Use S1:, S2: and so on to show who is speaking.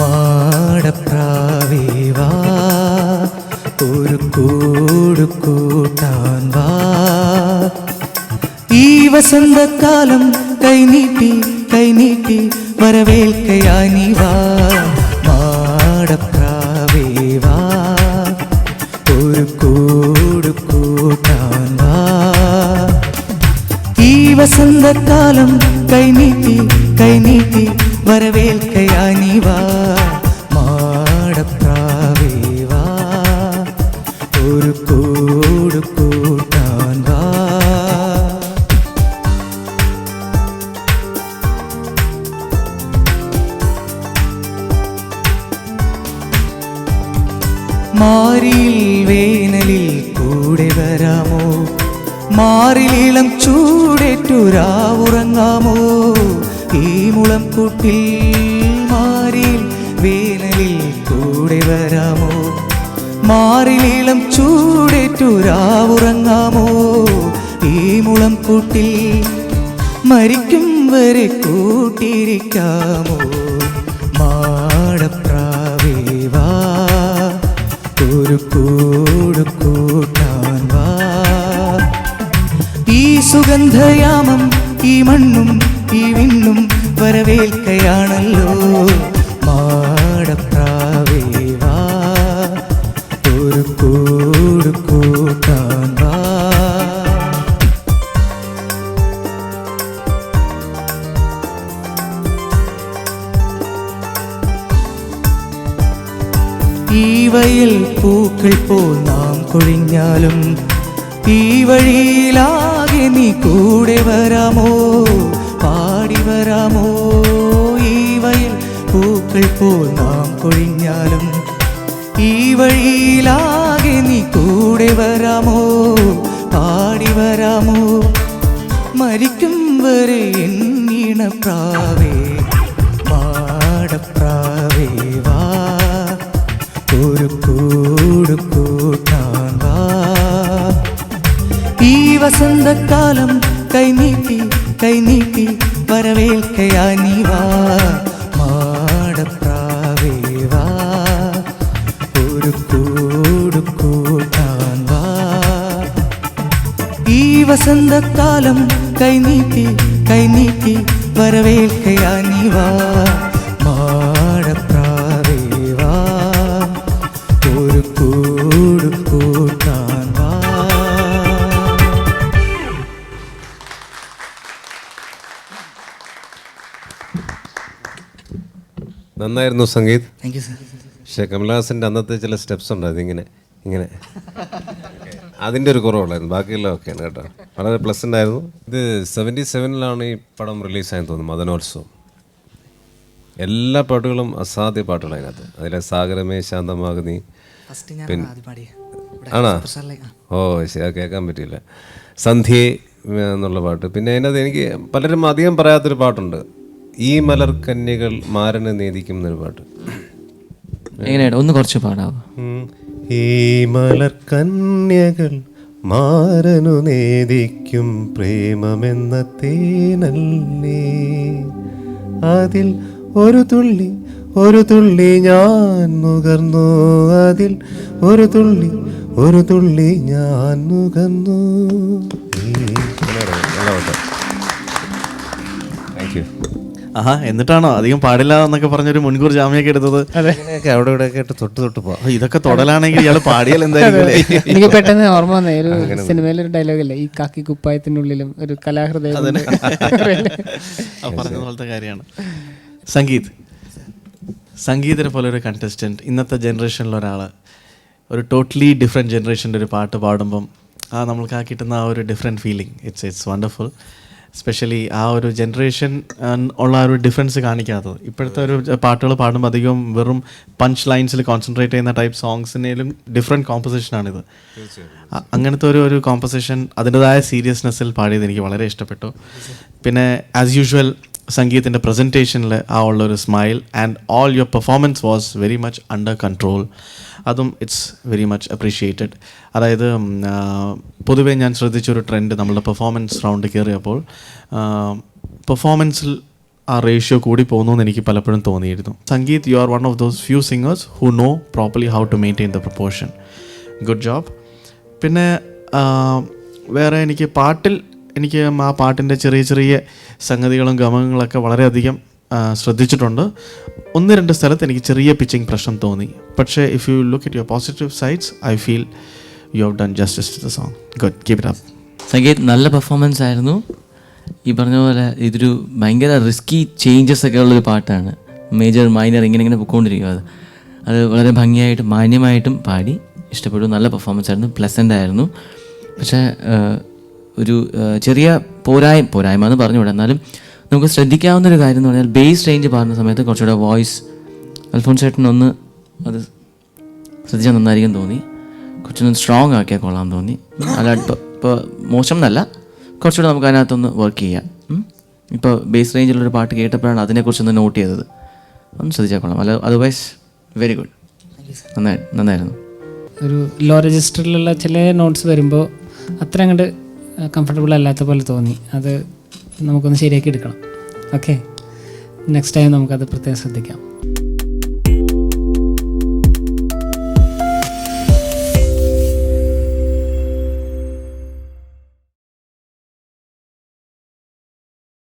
S1: വാ. ഒരു കൂട് കൂട്ടാൻ വാ. ഈ വസന്തകാലം കൈനീട്ടി കൈനീട്ടി വരവേൽക്കയായി നീ വാ. വാ. ഈ വസന്തകാലം കൈനീട്ടി കൈനീട്ടി വരവേൽക്കയായി നീ വാ. മാടപ്രാവേ വേനലിൽ കൂടെ വരാമോ? മുളം കൂട്ടിൽ മാറിയിൽ വേനലിൽ കൂടെ വരാമോ? മാറിലീളം ചൂടേറ്റുരാവുറങ്ങാമോ ഈ മുളം കൂട്ടിൽ മരിക്കും വരെ കൂട്ടിരിക്കാമോ വരവേൽക്കയാണല്ലോ. മാടപ്രാവേ വാ. ഒരു കൂട് കൂട്ടാൻ വാ. ഈ പൂക്കൾ പോ നാം കൊഴിഞ്ഞാലും ഈ വഴിയിലാകെ നീ കൂടെ വരാമോ? പാടി വരാമോ? ഈ വയൽ പൂക്കൾ പോൽ നാം കൊഴിഞ്ഞാലും ഈ വഴിയിലാകെ നീ കൂടെ വരാമോ? പാടി വരാമോ? മരിക്കും വരെ എന്നീണപ്രാവേ മാടപ്രാവേ വാ. ഒരു കൂട് കൂട്ടാൻ വാ. ഈ വസന്തകാലം കൈനീട്ടി കൈനീട്ടി വരവേൽക്കയാ നീ വാ മാടപ്രാവേ കൈനീട്ടി കൈനീട്ടി വരവേൽക്കയാ നീ വാ
S2: നന്നായിരുന്നു സംഗീത്.
S1: താങ്ക് യു സർ
S2: പക്ഷേ കമലഹാസന്റെ അന്നത്തെ ചില സ്റ്റെപ്സ് ഉണ്ട് അതിങ്ങനെ ഇങ്ങനെ. അതിന്റെ ഒരു കുറവുള്ളായിരുന്നു ബാക്കിയെല്ലാം ആണ് കേട്ടോ. വളരെ പ്ലസന്റ് ആയിരുന്നു. ഇത് സെവന്റി സെവനിലാണ് ഈ പടം റിലീസായെന്ന് തോന്നുന്നു മദനോത്സവം. എല്ലാ പാട്ടുകളും അസാധ്യ പാട്ടുകളാണ് അതിനകത്ത്. അതിലെ സാഗരമേ ശാന്തമാകുന്നി. ആണോ? ഓ ശരി കേൾക്കാൻ പറ്റിയില്ല. സന്ധ്യേ എന്നുള്ള പാട്ട്. പിന്നെ അതിനകത്ത് എനിക്ക് പലരും അധികം പറയാത്തൊരു പാട്ടുണ്ട്. ഈ മലർ കന്യകൾ മാരനെ നീതിക്കും എന്നൊരു പാട്ട്.
S3: എങ്ങനെയാണ് ഒന്ന് കുറച്ച് പാടാവോ?
S2: ഈ മലർ കന്യകൾ മാരനു നേദിക്കും പ്രേമമെന്ന തേനല്ലേ? അതിൽ ഒരു തുള്ളി ഒരു തുള്ളി ഞാൻ നുകർന്നു. അതിൽ ഒരു തുള്ളി ഒരു തുള്ളി ഞാൻ നുകർന്നു. താങ്ക് യു
S4: ആഹാ എന്നിട്ടാണോ? അധികം പാടില്ല എന്നൊക്കെ പറഞ്ഞൊരു മുൻകൂർ ജാമ്യമൊക്കെ എടുത്തത്.
S2: അവിടെ ഇവിടെ ഒക്കെ ആയിട്ട് തൊട്ട് തൊട്ട് പോവാം
S4: ഇതൊക്കെ തൊടലാണെങ്കിൽ ഇയാൾ പാടിയാൽ എന്തായാലും?
S5: എനിക്ക് പെട്ടെന്ന് ഓർമ്മ വന്നേ ഒരു സിനിമയിലൊരു ഡയലോഗ് അല്ലേ ഈ കാക്കി കുപ്പായത്തിനുള്ളിലും ഒരു കലാഹൃദയം.
S4: പറഞ്ഞ പോലത്തെ കാര്യമാണ്. സംഗീത്. സംഗീതരെ പോലെ ഒരു കണ്ടസ്റ്റന്റ് ഇന്നത്തെ ജനറേഷനിൽ ഒരാൾ ഒരു ടോട്ടലി ഡിഫറെന്റ് ജനറേഷന്റെ ഒരു പാട്ട് പാടുമ്പം ആ നമ്മൾക്ക് ആ കിട്ടുന്ന ആ ഒരു different feeling it's it's wonderful specially ആ ഒരു ജനറേഷൻ ഉള്ള ആ ഒരു ഡിഫറൻസ് കാണിക്കാത്തത്. ഇപ്പോഴത്തെ ഒരു പാട്ടുകൾ പാടുമ്പോൾ അധികം വെറും പഞ്ച് ലൈൻസിൽ കോൺസെൻട്രേറ്റ് ചെയ്യുന്ന ടൈപ്പ് സോങ്സിനേലും ഡിഫറെന്റ് കോമ്പസിഷനാണിത് അങ്ങനത്തെ ഒരു ഒരു കോമ്പസിഷൻ അതിന്റെതായ സീരിയസ്നെസ്സിൽ പാടിയത് എനിക്ക് വളരെ ഇഷ്ടപ്പെട്ടു. പിന്നെ ആസ് യൂഷ്വൽ സംഗീതത്തിന്റെ പ്രസന്റേഷനിൽ ആ ഉള്ള ഒരു smile and all your performance was very much under control അതും ഇറ്റ്സ് വെരി മച്ച് അപ്രീഷിയേറ്റഡ് അതായത് പൊതുവേ ഞാൻ ശ്രദ്ധിച്ചൊരു ട്രെൻഡ് നമ്മളുടെ പെർഫോമൻസ് റൗണ്ട് കയറിയപ്പോൾ പെർഫോമൻസിൽ ആ റേഷ്യോ കൂടി പോകുന്നു എന്ന് എനിക്ക് പലപ്പോഴും തോന്നിയിരുന്നു. Sangeeth you are one of those few singers who know properly how to maintain the proportion good job പിന്നെ വേറെ എനിക്ക് പാട്ടിൽ എനിക്ക് ആ പാട്ടിന്റെ ചെറിയ ചെറിയ സംഗതികളും ഗമകങ്ങളൊക്കെ വളരെയധികം ശ്രദ്ധിച്ചിട്ടുണ്ട്. ഒന്ന് രണ്ട് സ്ഥലത്ത് എനിക്ക് ചെറിയ പിച്ചിങ് പ്രശ്നം തോന്നി. പക്ഷേ if you look it your positive sides I feel you have done justice to the song good keep it up
S3: Sangeeth നല്ല പെർഫോമൻസ് ആയിരുന്നു. ഈ പറഞ്ഞ പോലെ ഇതൊരു ഭയങ്കര റിസ്കി ചേഞ്ചസ് ഒക്കെ ഉള്ളൊരു പാട്ടാണ്. മേജർ മൈനർ ഇങ്ങനെ ഇങ്ങനെ പൊയ്ക്കൊണ്ടിരിക്കും അത്. അത് വളരെ ഭംഗിയായിട്ടും മാന്യമായിട്ടും പാടി. ഇഷ്ടപ്പെട്ടു. നല്ല പെർഫോമൻസ് ആയിരുന്നു. പ്ലസന്റ് ആയിരുന്നു. പക്ഷേ ഒരു ചെറിയ പോരായ്മ പോരായ്മ എന്ന് പറഞ്ഞുകൂടെ എന്നാലും നമുക്ക് ശ്രദ്ധിക്കാവുന്ന ഒരു കാര്യം എന്ന് പറഞ്ഞാൽ ബേസ് റേഞ്ച് പാടുന്ന സമയത്ത് കുറച്ചുകൂടെ വോയിസ് അൽഫോൺ ചേട്ടനൊന്ന് അത് ശ്രദ്ധിച്ചാൽ നന്നായിരിക്കും തോന്നി. കുറച്ചൊന്ന് സ്ട്രോങ് ആക്കിയാൽ കൊള്ളാൻ തോന്നി. അല്ല ഇപ്പോൾ ഇപ്പോൾ മോശം എന്നല്ല കുറച്ചുകൂടെ നമുക്ക് അതിനകത്തൊന്ന് വർക്ക് ചെയ്യാം. ഇപ്പോൾ ബേസ് റേഞ്ചിലുള്ളൊരു പാട്ട് കേട്ടപ്പോഴാണ് അതിനെക്കുറിച്ചൊന്ന് നോട്ട് ചെയ്തത്. ഒന്ന് ശ്രദ്ധിച്ചാൽ കൊള്ളാം. അല്ല അതർവൈസ് വെരി ഗുഡ് നന്നായി നന്നായിരുന്നു.
S5: ഒരു ലോ രജിസ്റ്ററിലുള്ള ചില നോട്ട്സ് വരുമ്പോൾ അത്ര അങ്ങോട്ട് കംഫർട്ടബിൾ അല്ലാത്ത പോലെ തോന്നി. അത് നമുക്കൊന്ന് ശരിയാക്കി എടുക്കണം. ഓക്കെ നെക്സ്റ്റ് ടൈം നമുക്കത് പ്രത്യേകം ശ്രദ്ധിക്കാം.